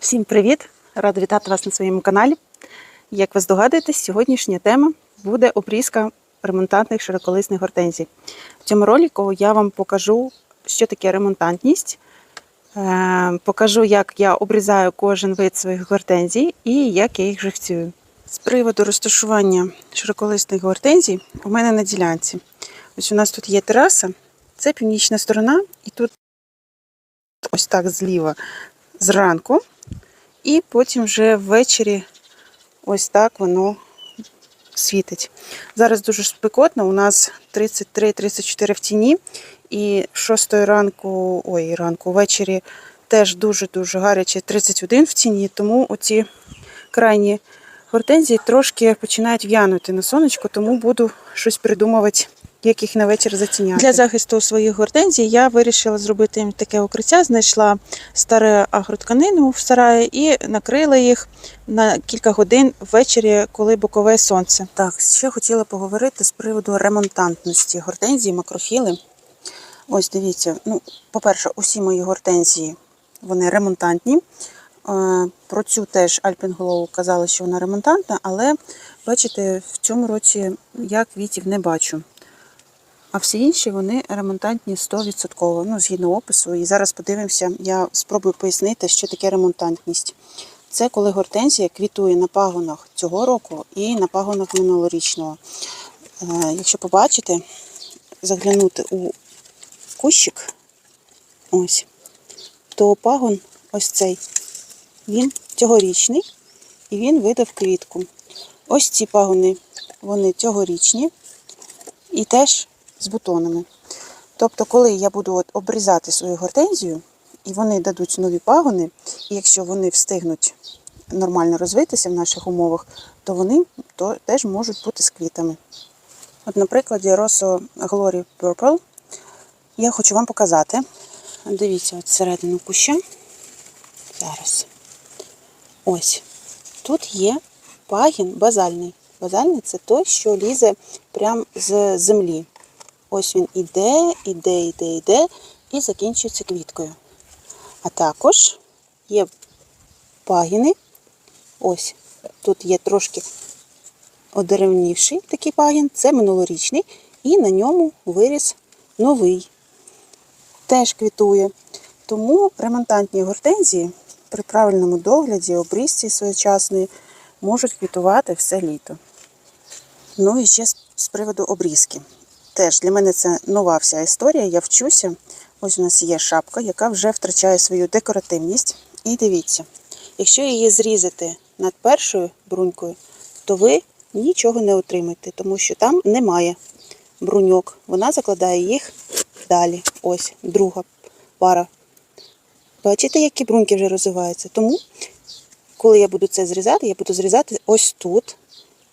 Всім привіт! Рада вітати вас на своєму каналі. Як ви здогадуєтесь, сьогоднішня тема буде обрізка ремонтантних широколисних гортензій. В цьому ролику я вам покажу, що таке ремонтантність, е, покажу, як я обрізаю кожен вид своїх гортензій і як я їх живцюю. З приводу розташування широколисних гортензій у мене на ділянці. Ось у нас тут є тераса, це північна сторона, і тут ось так зліва зранку. І потім вже ввечері ось так воно світить. Зараз дуже спекотно, у нас 33-34 в тіні. І 6 ранку, ой, ранку, ввечері теж дуже-дуже гаряче 31 в тіні, тому оці крайні гортензії трошки починають в'янути на сонечко, тому буду щось придумувати, як їх на вечір затіняти. Для захисту своїх гортензій я вирішила зробити їм таке укриття. Знайшла стару агротканину в сараї і накрила їх на кілька годин ввечері, коли бокове сонце. Так, ще хотіла поговорити з приводу ремонтантності гортензії, макрофіли. Ось дивіться, ну, по-перше, усі мої гортензії вони ремонтантні. Е, Про цю теж Альпінголову казали, що вона ремонтантна, але бачите, в цьому році я квітів не бачу. А всі інші вони ремонтантні 100%, ну, згідно опису. І зараз подивимося, я спробую пояснити, що таке ремонтантність. Це коли гортензія квітує на пагонах цього року і на пагонах минулорічного. Е, Якщо побачите, заглянути у кущик, ось, то пагон ось цей, він цьогорічний і він видав квітку. Ось ці пагони, вони цьогорічні і теж з бутонами. Тобто, коли я буду обрізати свою гортензію, і вони дадуть нові пагони, і якщо вони встигнуть нормально розвитися в наших умовах, то вони то теж можуть бути з квітами. От, на прикладі Rosso Glory Purple я хочу вам показати. Дивіться, от середину куща. Зараз. Ось. Тут є пагін базальний. Базальний це той, що лізе прямо з землі. Ось він іде, іде, іде, іде і закінчується квіткою. А також є пагіни. Ось тут є трошки одеревнівший такий пагін, це минулорічний, і на ньому виріс новий. Теж квітує. Тому ремонтантні гортензії при правильному догляді, обрізці своєчасної можуть квітувати все літо. Ну і ще з- приводу обрізки. Теж для мене це нова вся історія. Я вчуся. Ось у нас є шапка, яка вже втрачає свою декоративність. І дивіться, якщо її зрізати над першою брунькою, то ви нічого не отримаєте, тому що там немає бруньок. Вона закладає їх далі. Ось друга пара. Бачите, які бруньки вже розвиваються? Тому, коли я буду це зрізати, я буду зрізати ось тут.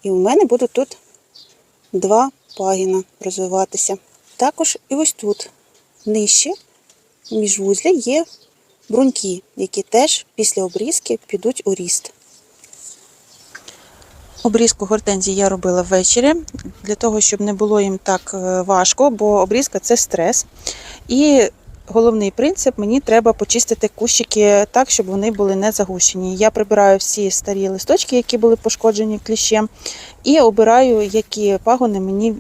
І у мене будуть тут два пагіна розвиватися. Також і ось тут, нижче, між вузля, є бруньки, які теж після обрізки підуть у ріст. Обрізку гортензії я робила ввечері, для того, щоб не було їм так е, важко, бо обрізка це стрес. І головний принцип мені треба почистити кущики так, щоб вони були не загущені. Я прибираю всі старі листочки, які були пошкоджені кліщем, і обираю, які пагони мені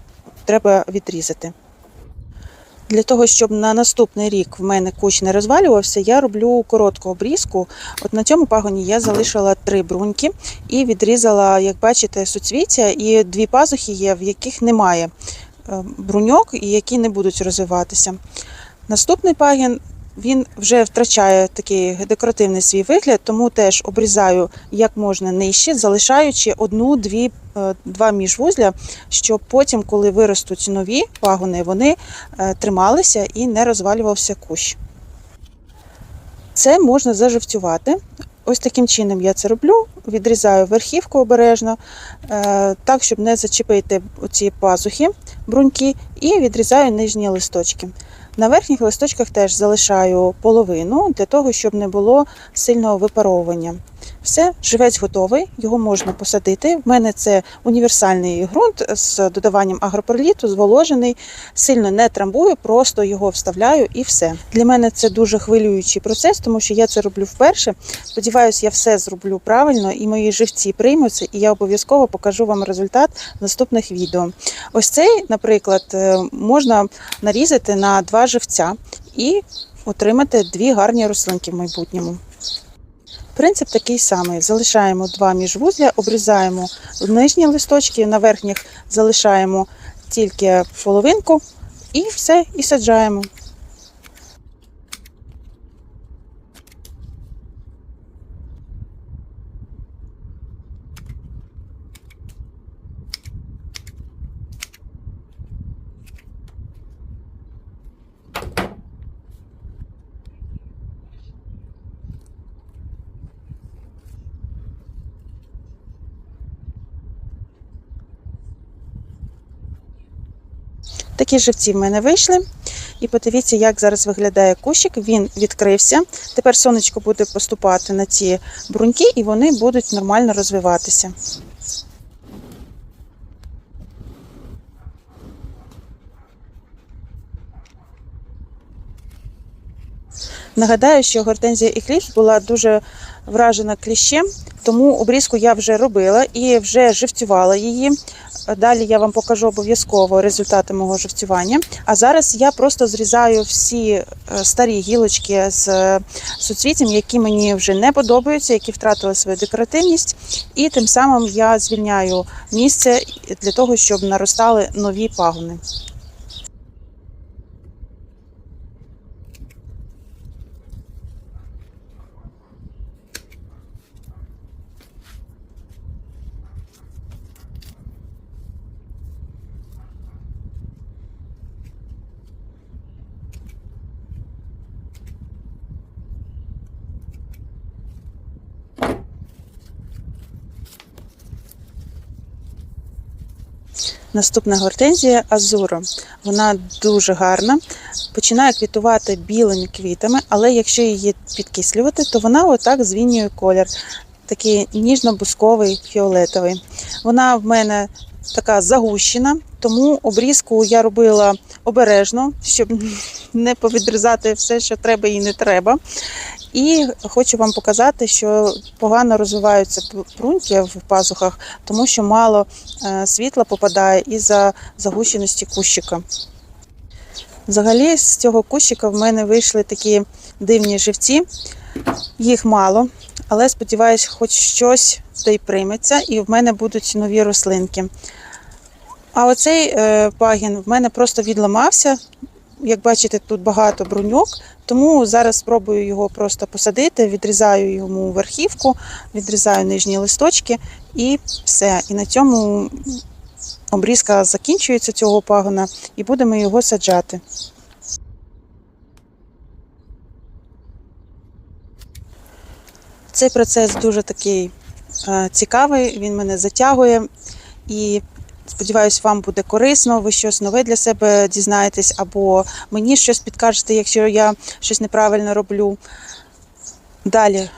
треба відрізати. Для того, щоб на наступний рік в мене кущ не розвалювався, я роблю коротку обрізку. От на цьому пагоні я залишила три бруньки і відрізала, як бачите, суцвіття, і дві пазухи є, в яких немає е, бруньок і які не будуть розвиватися. Наступний пагін він вже втрачає такий декоративний свій вигляд, тому теж обрізаю як можна нижче, залишаючи одну-дві е, два міжвузля, щоб потім, коли виростуть нові пагони, вони е, трималися і не розвалювався кущ. Це можна заживцювати. Ось таким чином я це роблю. Відрізаю верхівку обережно, е, так, щоб не зачепити ці пазухи, бруньки, і відрізаю нижні листочки. На верхніх листочках теж залишаю половину для того, щоб не було сильного випаровування. Все, живець готовий, його можна посадити. В мене це універсальний ґрунт з додаванням агроперліту, зволожений, сильно не трамбую, просто його вставляю і все. Для мене це дуже хвилюючий процес, тому що я це роблю вперше. Сподіваюсь, я все зроблю правильно і мої живці приймуться, і я обов'язково покажу вам результат наступних відео. Ось цей, наприклад, е, можна нарізати на два живця і отримати дві гарні рослинки в майбутньому. Принцип такий самий: залишаємо два міжвузля, обрізаємо нижні листочки, на верхніх залишаємо тільки половинку і все, і саджаємо. Такі живці в мене вийшли. І подивіться, як зараз виглядає кущик. Він відкрився. Тепер сонечко буде поступати на ці бруньки, і вони будуть нормально розвиватися. Нагадаю, що гортензія Екліпс була дуже вражена кліщем, тому обрізку я вже робила і вже живцювала її. Далі я вам покажу обов'язково результати мого живцювання. А зараз я просто зрізаю всі е, старі гілочки з суцвітям, які мені вже не подобаються, які втратили свою декоративність. І тим самим я звільняю місце для того, щоб наростали нові пагони. Наступна гортензія Азуро. Вона дуже гарна, починає квітувати білими квітами, але якщо її підкислювати, то вона отак звінює колір. Такий ніжно-бусковий фіолетовий. Вона в мене така загущена, тому обрізку я робила обережно, щоб не повідрізати все, що треба і не треба. І хочу вам показати, що погано розвиваються пруньки в пазухах, тому що мало е, світла попадає із-за загущеності кущика. Взагалі, з цього кущика в мене вийшли такі дивні живці, їх мало, але сподіваюся, хоч щось та й прийметься, і в мене будуть нові рослинки. А оцей е, пагін в мене просто відламався. Як бачите, тут багато бруньок, тому зараз спробую його просто посадити, відрізаю йому верхівку, відрізаю нижні листочки і все. І на цьому обрізка закінчується цього пагона, і будемо його саджати. Цей процес дуже такий е, цікавий, він мене затягує і Сподіваюсь, вам буде корисно, ви щось нове для себе дізнаєтесь, або мені щось підкажете, якщо я щось неправильно роблю. Далі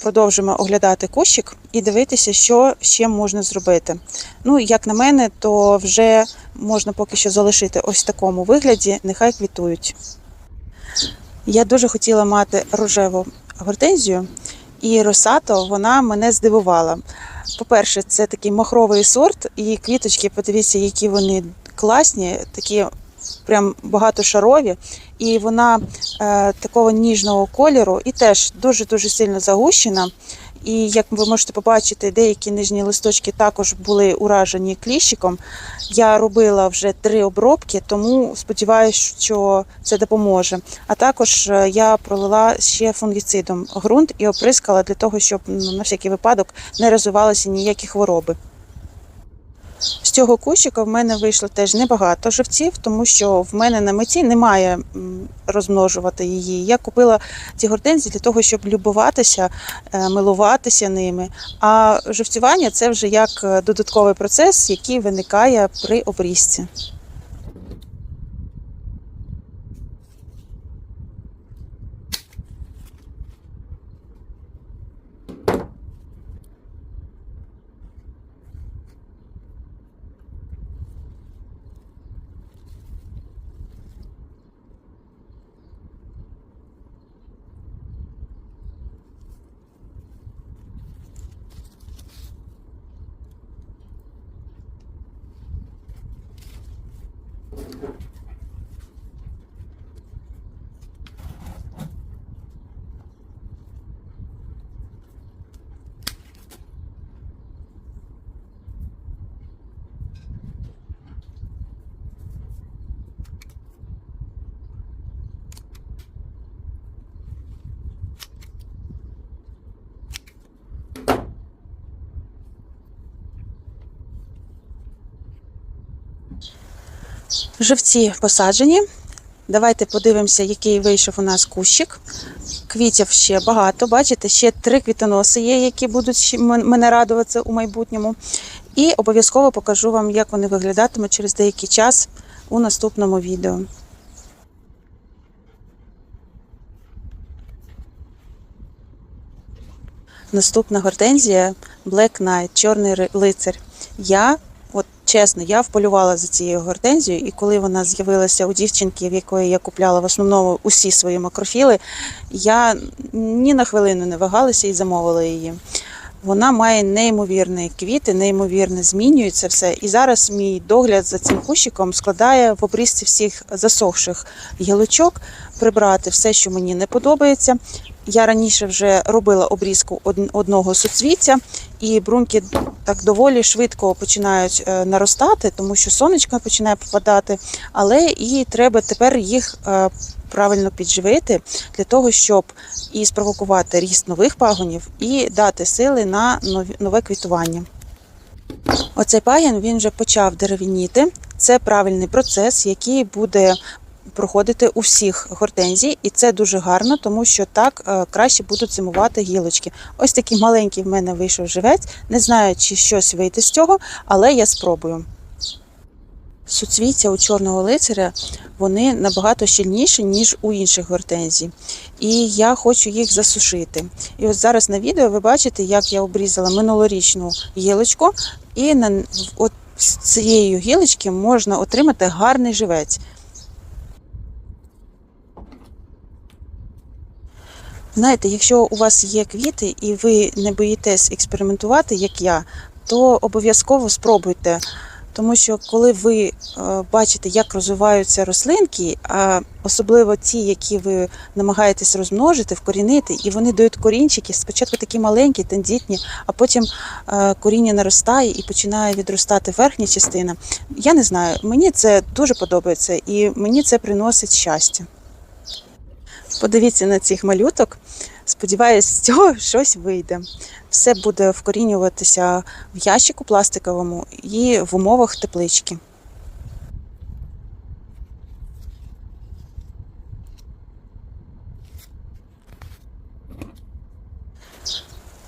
продовжимо оглядати кущик і дивитися, що ще можна зробити. Ну, як на мене, то вже можна поки що залишити ось в такому вигляді, нехай квітують. Я дуже хотіла мати рожеву гортензію, і росато вона мене здивувала. По-перше, це такий махровий сорт, і квіточки, подивіться, які вони класні, такі прям багатошарові. І вона е, такого ніжного кольору і теж дуже-дуже сильно загущена. І як ви можете побачити, деякі нижні листочки також були уражені кліщиком. Я робила вже три обробки, тому сподіваюся, що це допоможе. А також е, я пролила ще фунгіцидом ґрунт і оприскала для того, щоб ну, на всякий випадок не розвивалися ніякі хвороби. З цього кущика в мене вийшло теж небагато живців, тому що в мене на меті немає розмножувати її. Я купила ці гортензії для того, щоб любуватися, е, милуватися ними. А живцювання це вже як е, додатковий процес, який виникає при обрізці. Живці посаджені. Давайте подивимося, який вийшов у нас кущик. Квітів ще багато. Бачите, ще три квітоноси є, які будуть мене радуватися у майбутньому. І обов'язково покажу вам, як вони виглядатимуть через деякий час у наступному відео. Наступна гортензія Black Knight, чорний лицар. Я, от чесно, я вполювала за цією гортензією, і коли вона з'явилася у дівчинки, в якої я купляла в основному усі свої макрофіли, я ні на хвилину не вагалася і замовила її. Вона має неймовірні квіти, неймовірно змінюється все. І зараз мій догляд за цим кущиком складає в обрізці всіх засохших гілочок, прибрати все, що мені не подобається. Я раніше вже робила обрізку одного суцвіття, і бруньки так доволі швидко починають е, наростати, тому що сонечко починає попадати, але і треба тепер їх е, правильно підживити для того, щоб і спровокувати ріст нових пагонів, і дати сили на нове квітування. Оцей пагін він вже почав дерев'яніти. Це правильний процес, який буде проходити у всіх гортензій, і це дуже гарно, тому що так е, краще будуть зимувати гілочки. Ось такий маленький в мене вийшов живець. Не знаю, чи щось вийде з цього, але я спробую. Суцвіття у чорного лицаря вони набагато щільніші, ніж у інших гортензій. І я хочу їх засушити. І ось зараз на відео ви бачите, як я обрізала минулорічну гілочку, і на от з цієї гілочки можна отримати гарний живець. Знаєте, якщо у вас є квіти і ви не боїтесь експериментувати, як я, то обов'язково спробуйте. Тому що коли ви е, бачите, як розвиваються рослинки, а особливо ті, які ви намагаєтесь розмножити, вкорінити, і вони дають корінчики, спочатку такі маленькі, тендітні, а потім е, коріння наростає і починає відростати верхня частина. Я не знаю, мені це дуже подобається і мені це приносить щастя. Подивіться на цих малюток. Сподіваюсь, з цього щось вийде. Все буде вкорінюватися в ящику пластиковому і в умовах теплички.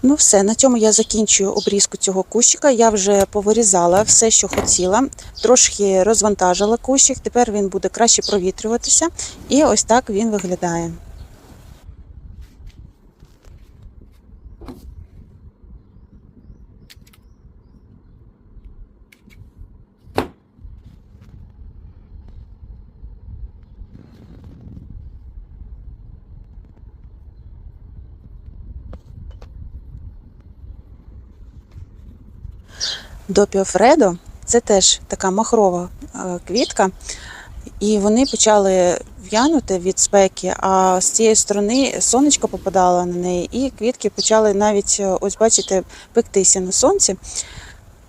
Ну, все, на цьому я закінчую обрізку цього кущика. Я вже повирізала все, що хотіла. Трошки розвантажила кущик. Тепер він буде краще провітрюватися. І ось так він виглядає. Допіофредо це теж така махрова е, квітка, і вони почали в'янути від спеки, а з цієї сторони сонечко попадало на неї, і квітки почали навіть, е, ось бачите, пектися на сонці.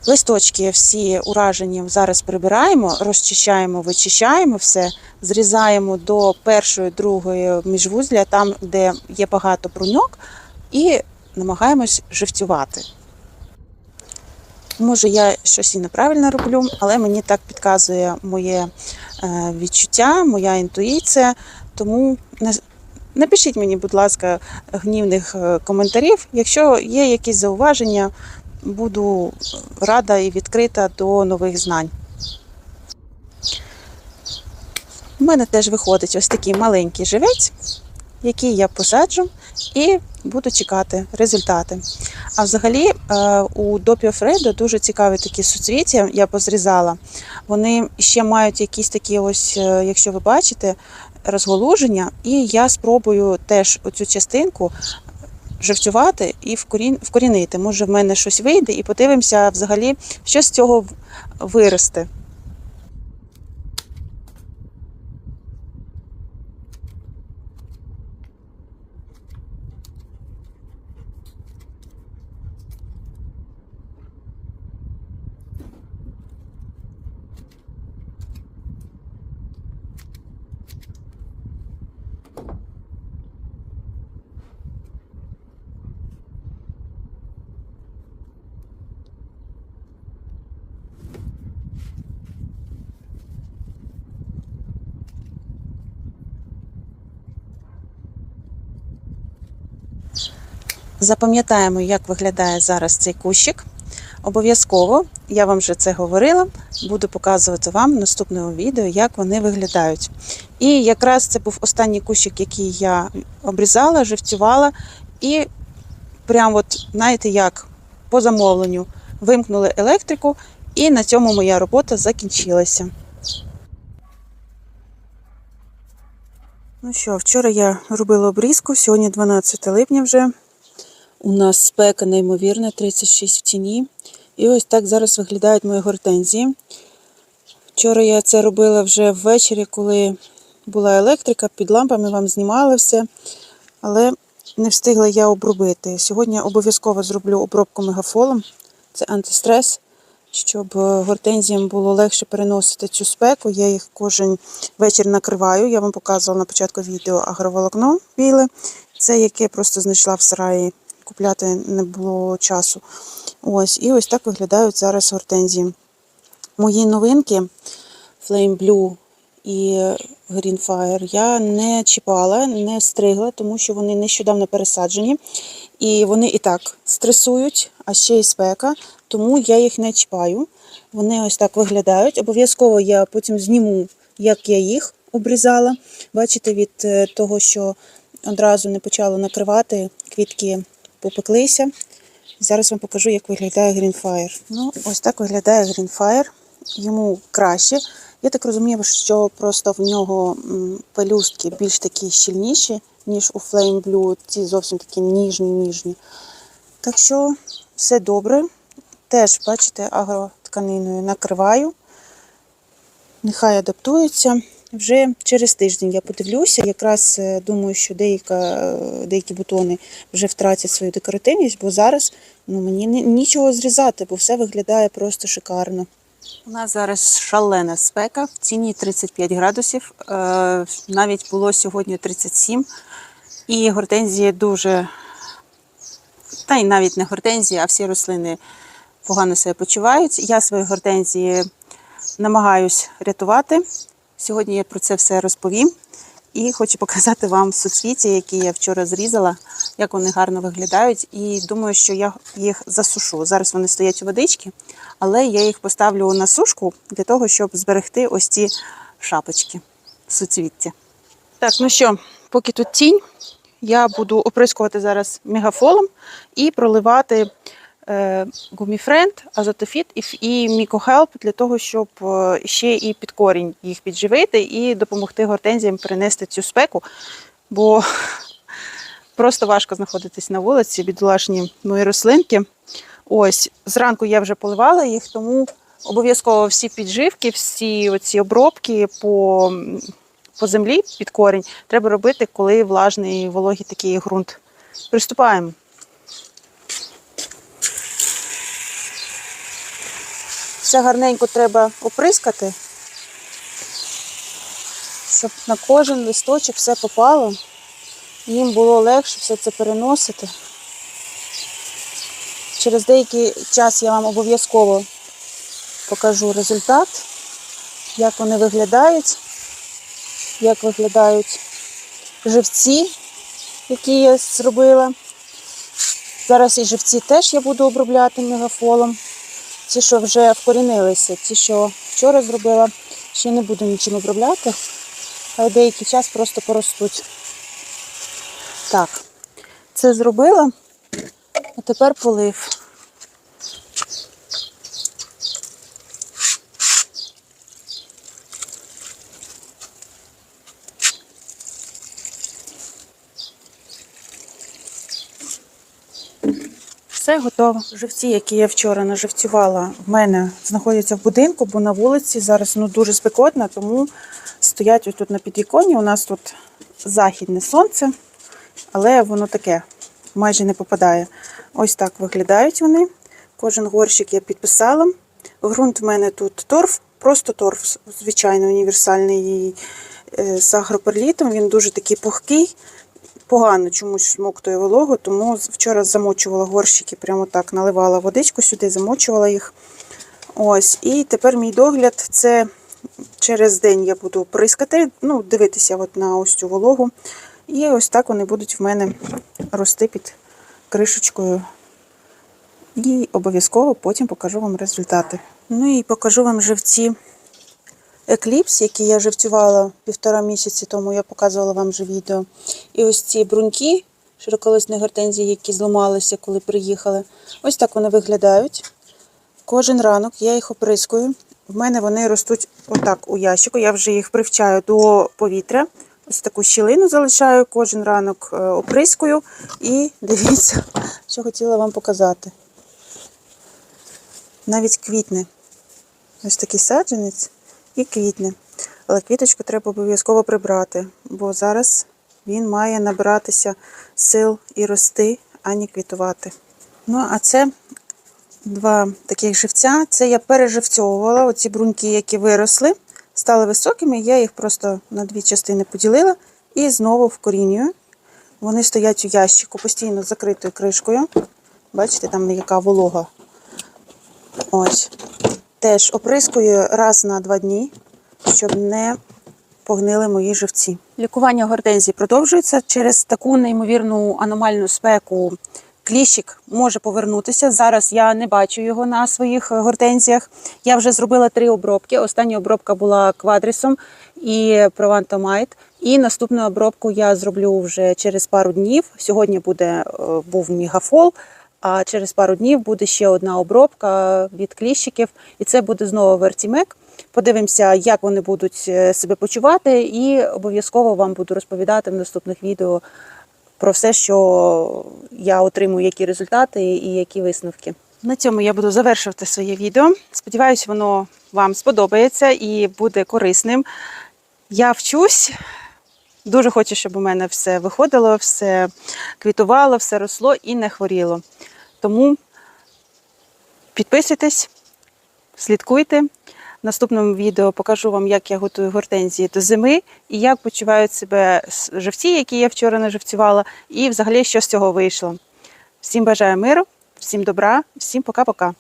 Листочки всі уражені зараз прибираємо, розчищаємо, вичищаємо все, зрізаємо до першої, другої міжвузля, там, де є багато бруньок, і намагаємось живцювати. Може, я щось і неправильно роблю, але мені так підказує моє е, відчуття, моя інтуїція. Тому напишіть мені, будь ласка, гнівних е, коментарів. Якщо є якісь зауваження, буду рада і відкрита до нових знань. У мене теж виходить ось такий маленький живець, який я посаджу і буду чекати результати. А взагалі е, у Допіо Фредо дуже цікаві такі суцвіття, я позрізала. Вони ще мають якісь такі, ось, е, якщо ви бачите, розголуження, і я спробую теж оцю частинку живцювати і вкорінити. Може, в мене щось вийде, і подивимося взагалі, що з цього виросте. Запам'ятаємо, як виглядає зараз цей кущик. Обов'язково, я вам вже це говорила, буду показувати вам в наступному відео, як вони виглядають. І якраз це був останній кущик, який я обрізала, живцювала, і прям от, знаєте, як по замовленню вимкнули електрику, і на цьому моя робота закінчилася. Ну що, вчора я робила обрізку, сьогодні 12 липня вже. У нас спека неймовірна, 36 в тіні. І ось так зараз виглядають мої гортензії. Вчора я це робила вже ввечері, коли була електрика, під лампами вам знімала все, але не встигла я обробити. Сьогодні обов'язково зроблю обробку мегафолом. Це антистрес, щоб е, гортензіям було легше переносити цю спеку. Я їх кожен вечір накриваю. Я вам показувала на початку відео агроволокно біле. Це яке просто знайшла в сараї. Купляти не було часу. Ось, і ось так виглядають зараз гортензії. Мої новинки Flame Blue і Green Fire я не чіпала, не стригла, тому що вони нещодавно пересаджені. І вони і так стресують, а ще й спека, тому я їх не чіпаю. Вони ось так виглядають. Обов'язково я потім зніму, як я їх обрізала. Бачите, від е, того, що одразу не почало накривати, квітки попеклися. Зараз вам покажу, як виглядає Greenfire. Ну, ось так виглядає Greenfire. Йому краще. Я так розумію, що просто в нього пелюстки більш такі щільніші, ніж у Flame Blue. Ці зовсім такі ніжні, ніжні. Так що все добре. Теж, бачите, агротканиною накриваю. Нехай адаптується. Вже через тиждень я подивлюся. Якраз е, думаю, що деяка, е, деякі бутони вже втратять свою декоративність, бо зараз ну, мені нічого зрізати, бо все виглядає просто шикарно. У нас зараз шалена спека, в ціні 35 градусів. Е, Навіть було сьогодні 37. І гортензії дуже, та й навіть не гортензії, а всі рослини погано себе почувають. Я свої гортензії намагаюсь рятувати. Сьогодні я про це все розповім. І хочу показати вам суцвіття, які я вчора зрізала, як вони гарно виглядають. І думаю, що я їх засушу. Зараз вони стоять у водичці, але я їх поставлю на сушку для того, щоб зберегти ось ці шапочки суцвіття. Так, ну що, поки тут тінь, я буду оприскувати зараз мегафолом і проливати гуміфренд, азотофіт і мікохелп для того, щоб е, ще і під корінь їх підживити і допомогти гортензіям перенести цю спеку, бо просто важко знаходитись на вулиці, бідолашні мої рослинки. Ось, зранку я вже поливала їх, тому обов'язково всі підживки, всі оці обробки по, по землі під корінь треба робити, коли влажний вологий такий ґрунт. Приступаємо. Все гарненько треба оприскати, щоб на кожен листочок все попало. Їм було легше все це переносити. Через деякий час я вам обов'язково покажу результат, як вони виглядають, як виглядають живці, які я зробила. Зараз і живці теж я буду обробляти мегафолом. Ті, що вже вкорінилися, ті, що вчора зробила, ще не буду нічим обробляти. але деякий час просто поростуть. Так, це зробила, а тепер полив. Все готово. Живці, які я вчора наживцювала, в мене знаходяться в будинку, бо на вулиці зараз ну, дуже спекотно, тому стоять ось тут на підвіконні. У нас тут західне сонце, але воно таке майже не попадає. Ось так виглядають вони. Кожен горщик я підписала. Грунт в мене тут торф, просто торф, звичайно, універсальний е, з агроперлітом. Він дуже такий пухкий погано чомусь смоктує вологу, тому вчора замочувала горщики, прямо так наливала водичку сюди, замочувала їх. Ось, і тепер мій догляд це через день я буду прискати, ну, дивитися от на ось цю вологу. І ось так вони будуть в мене рости під кришечкою. І обов'язково потім покажу вам результати. Ну і покажу вам живці Екліпс, який я живцювала півтора місяці тому, я показувала вам вже відео. І ось ці бруньки широколисні гортензії, які зламалися, коли приїхали. Ось так вони виглядають. Кожен ранок я їх оприскую. В мене вони ростуть отак у ящику. Я вже їх привчаю до повітря. Ось таку щілину залишаю, кожен ранок е, оприскую. І дивіться, що хотіла вам показати. Навіть квітне. Ось такий саджанець і квітне. Але квіточку треба обов'язково прибрати, бо зараз він має набиратися сил і рости, а не квітувати. Ну, а це два таких живця. Це я переживцьовувала. Оці бруньки, які виросли, стали високими. Я їх просто на дві частини поділила і знову вкорінюю. Вони стоять у ящику постійно закритою кришкою. Бачите, там яка волога. Ось. Теж оприскую раз на два дні, щоб не погнили мої живці. Лікування гортензій продовжується через таку неймовірну аномальну спеку. Кліщик може повернутися. Зараз я не бачу його на своїх гортензіях. Я вже зробила три обробки. Остання обробка була квадрісом і провантомайт. І наступну обробку я зроблю вже через пару днів. Сьогодні буде е, був мігафол. А через пару днів буде ще одна обробка від кліщиків, і це буде знову вертімек. Подивимося, як вони будуть е, себе почувати, і обов'язково вам буду розповідати в наступних відео про все, що я отримую, які результати і які висновки. На цьому я буду завершувати своє відео. Сподіваюсь, воно вам сподобається і буде корисним. Я вчусь. Дуже хочу, щоб у мене все виходило, все квітувало, все росло і не хворіло. Тому підписуйтесь, слідкуйте. В наступному відео покажу вам, як я готую гортензії до зими і як почувають себе живці, які я вчора наживцювала, і взагалі, що з цього вийшло. Всім бажаю миру, всім добра, всім пока-пока.